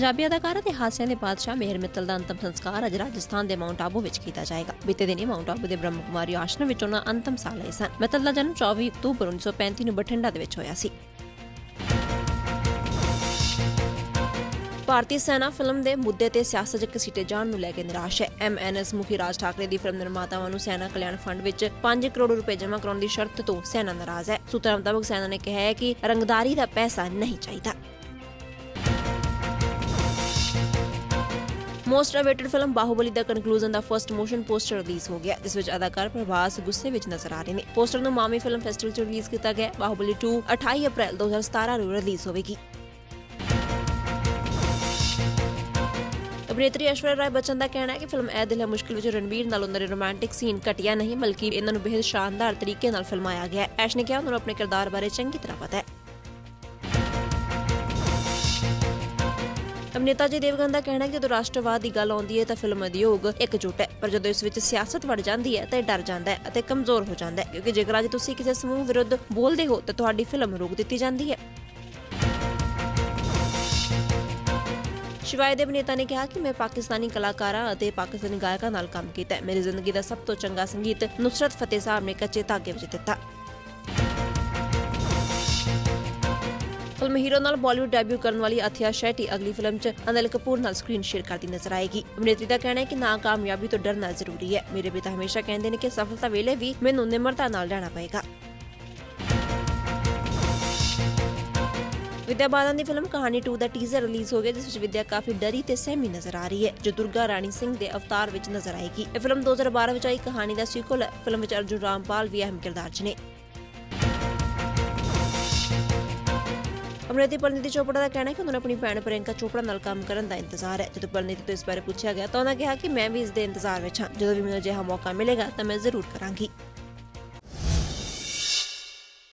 ਪੰਜਾਬੀ ਅਦਾਕਾਰਾ ਤੇ ਹਾਸਿਆਂ ਦੇ ਬਾਦਸ਼ਾਹ ਮੇਹਰ ਮਿੱਤਲ ਦਾ ਅੰਤਮ ਸੰਸਕਾਰ ਅੱਜ ਰਾਜਸਥਾਨ ਦੇ ਮਾਊਂਟ ਆਬੂ ਵਿੱਚ ਕੀਤਾ ਜਾਏਗਾ। ਬੀਤੇ ਦਿਨੀ ਮਾਊਂਟ ਆਬੂ ਦੇ ਬ੍ਰਹਮ ਕੁਮਾਰੀ ਆਸ਼ਰਮ ਵਿੱਚ ਉਹਨਾਂ ਅੰਤਮ ਸਾਹ ਲਏ ਸਨ। ਮਿੱਤਲ ਦਾ ਜਨਮ 24 ਅਕਤੂਬਰ 1935 ਨੂੰ ਬਠਿੰਡਾ ਦੇ ਵਿੱਚ ਹੋਇਆ ਸੀ। ਭਾਰਤੀ ਸੈਨਾ ਫਿਲਮ ਦੇ ਮੁੱਦੇ ਤੇ ਸਿਆਸਤ 'ਚ ਘਸੀਟੇ ਜਾਣ ਨੂੰ ਲੈ ਕੇ ਨਿਰਾਸ਼ ਹੈ। ਐਮਐਨਐਸ ਮੁਖੀ ਰਾਜ ਠਾਕਰੇ ਦੀ ਫਿਲਮ ਨਿਰਮਾਤਾਵਾਂ ਨੂੰ ਸੈਨਾ ਕਲਿਆਣ ਫੰਡ ਵਿੱਚ 5 ਕਰੋੜ ਰੁਪਏ ਜਮ੍ਹਾਂ ਕਰਾਉਣ ਦੀ ਸ਼ਰਤ ਤੋਂ ਸੈਨਾ ਨਾਰਾਜ਼ ਹੈ। ਸੂਤਰਾਂ ਮੁਤਾਬਕ ਸੈਨਾ ਨੇ ਕਿਹਾ ਹੈ ਕਿ ਰੰਗਦਾਰੀ ਦਾ ਪੈਸਾ ਨਹੀਂ ਚਾਹੀਦਾ। ਮੋਸਟ ਅਵੇਟਡ ਫਿਲਮ ਬਾਹੁਬਲੀ ਦਾ ਕਨਕਲੂਜਨ ਦਾ ਫਰਸਟ ਮੋਸ਼ਨ ਪੋਸਟਰ ਰਿਲੀਜ਼ ਹੋ ਗਿਆ, ਜਿਸ ਵਿੱਚ ਅਦਾਕਾਰ ਪ੍ਰਭਾਸ ਗੁੱਸੇ ਵਿੱਚ ਨਜ਼ਰ ਆ ਰਹੇ ਨੇ। ਪੋਸਟਰ ਨੂੰ ਮਾਮੀ ਫਿਲਮ ਫੈਸਟੀਵਲ 'ਚ ਰਿਲੀਜ਼ ਕੀਤਾ ਗਿਆ। ਬਾਹੁਬਲੀ 2 28 ਅਪ੍ਰੈਲ 2017 ਨੂੰ ਰਿਲੀਜ਼ ਹੋਵੇਗੀ। ਅਭਿਨੇਤਰੀ ਐਸ਼ਵਰਿਆ ਰਾਏ ਬੱਚਨ ਦਾ ਕਹਿਣਾ ਹੈ ਕਿ ਫਿਲਮ ਐ ਦਿਲ ਹੈ ਮੁਸ਼ਕਿਲ ਵਿੱਚ ਰਣਵੀਰ ਨਾਲ ਉਹਨਾਂ ਦੇ ਰੋਮਾਂਟਿਕ ਸੀਨ ਘਟਿਆ ਨਹੀਂ, ਬਲਕਿ ਇਹਨਾਂ ਨੂੰ ਬੇहद ਸ਼ਾਨਦਾਰ ਤਰੀਕੇ ਨਾਲ ਫਿਲਮਾਇਆ ਗਿਆ ਹੈ। ਐਸ਼ ਨੇ ਕਿਹਾ, ਉਹਨਾਂ ਨੂੰ ਆਪਣੇ ਕਿਰਦਾਰ ਬਾਰੇ ਚੰਗੀ ਤਰ੍ਹਾਂ ਪਤਾ ਹੈ। ਅਭਿਨੇਤਾ ਜੀ ਦੇਵਗਨ ਦਾ ਕਹਿਣਾ ਹੈ ਕਿ ਜਦੋਂ ਰਾਸ਼ਟਰਵਾਦ ਦੀ ਗੱਲ ਆਉਂਦੀ ਹੈ ਤਾਂ ਫਿਲਮ ਉਦਯੋਗ ਇਕਜੁੱਟ ਹੈ। ਪਰ ਜਦੋਂ ਇਸ ਵਿੱਚ ਸਿਆਸਤ ਵੜ ਜਾਂਦੀ ਹੈ ਤਾਂ ਇਹ ਡਰ ਜਾਂਦਾ ਹੈ ਅਤੇ ਕਮਜ਼ੋਰ ਹੋ ਜਾਂਦਾ ਹੈ। ਕਿਉਂਕਿ ਜੇਕਰ ਅੱਜ ਤੁਸੀਂ ਕਿਸੇ ਸਮੂਹ ਵਿਰੁੱਧ ਬੋਲਦੇ ਹੋ ਤਾਂ ਤੁਹਾਡੀ ਫਿਲਮ ਰੋਕ ਦਿੱਤੀ ਜਾਂਦੀ ਹੈ। ਸ਼ਿਵਾਏ ਦੇ ਅਭਿਨੇਤਾ ਨੇ ਕਿਹਾ ਕਿ ਮੈਂ ਪਾਕਿਸਤਾਨੀ ਕਲਾਕਾਰਾਂ ਅਤੇ ਪਾਕਿਸਤਾਨੀ ਗਾਇਕਾਂ ਨਾਲ ਕੰਮ ਕੀਤਾ ਹੈ। ਮੇਰੀ ਜ਼ਿੰਦਗੀ ਦਾ ਸਭ ਤੋਂ ਚੰਗਾ ਸੰਗੀਤ ਨੁਸਰਤ ਫਤਿਹ ਸਾਹਿਬ ਨੇ ਕੱਚੇ ਧਾਗੇ ਵਿੱਚ ਦਿੱਤਾ। ਫਿਲਮ ਹੀਰੋ ਨਾਲ ਬਾਲੀਵੁੱਡ ਡੈਬਿਊ ਕਰਨ ਵਾਲੀ ਅਥਿਆ ਸ਼ੈਟੀ ਅਗਲੀ ਫਿਲਮ 'ਚ ਅਨਿਲ ਕਪੂਰ ਨਾਲ ਸਕਰੀਨ ਸ਼ੇਅਰ ਕਰਦੀ ਨਜ਼ਰ ਆਏਗੀ। ਅਭਿਨੇਤਰੀ ਦਾ ਕਹਿਣਾ ਹੈ ਕਿ ਨਾਕਾਮਯਾਬੀ ਤੋਂ ਡਰਨਾ ਜ਼ਰੂਰੀ ਹੈ। ਮੇਰੇ ਪਿਤਾ ਹਮੇਸ਼ਾ ਕਹਿੰਦੇ ਨੇ ਕਿ ਸਫਲਤਾ ਵੇਲੇ ਵੀ ਮੈਨੂੰ ਨਿਮਰਤਾ ਨਾਲ ਰਹਿਣਾ ਪਏਗਾ। ਵਿਦਿਆ ਬਾਲਨ ਦੀ ਫਿਲਮ ਕਹਾਣੀ 2 ਦਾ ਟੀਜ਼ਰ ਰਿਲੀਜ਼ ਹੋ ਗਿਆ, ਜਿਸ ਵਿੱਚ ਵਿਦਿਆ ਕਾਫੀ ਡਰੀ ਤੇ ਸਹਿਮੀ ਨਜ਼ਰ ਆ ਰਹੀ ਹੈ, ਜੋ ਦੁਰਗਾ ਰਾਣੀ ਸਿੰਘ ਦੇ ਅਵਤਾਰ ਵਿੱਚ ਨਜ਼ਰ ਆਏਗੀ। ਇਹ ਫਿਲਮ 2012 ਵਿੱਚ ਆਈ ਕਹਾਣੀ ਦਾ ਸੀਕੁਅਲ ਹੈ। ਫਿਲਮ ਵਿੱਚ ਅਰਜੁਨ ਰਾਮਪਾਲ ਵੀ ਅਹਿਮ ਕਿਰਦਾਰ 'ਚ ਨੇ। ਅਮਰਿਤੀ ਪਰਨੀਤੀ ਚੋਪੜਾ ਦਾ ਕਹਿਣਾ ਹੈ ਕਿ ਉਹਨਾਂ ਨੂੰ ਆਪਣੀ ਭੈਣ ਪ੍ਰਿਯੰਕਾ ਚੋਪੜਾ ਨਾਲ ਕੰਮ ਕਰਨ ਦਾ ਇੰਤਜ਼ਾਰ ਹੈ। ਜਦੋਂ ਪਰਨੀਤੀ ਤੋਂ ਇਸ ਬਾਰੇ ਪੁੱਛਿਆ ਗਿਆ ਤਾਂ ਉਹਨਾਂ ਕਿਹਾ ਕਿ ਮੈਂ ਵੀ ਇਸ ਦੇ ਇੰਤਜ਼ਾਰ ਵਿੱਚ ਹਾਂ। ਜਦੋਂ ਵੀ ਮੈਨੂੰ ਅਜਿਹਾ ਮੌਕਾ ਮਿਲੇਗਾ ਤਾਂ ਮੈਂ ਜ਼ਰੂਰ ਕਰਾਂਗੀ।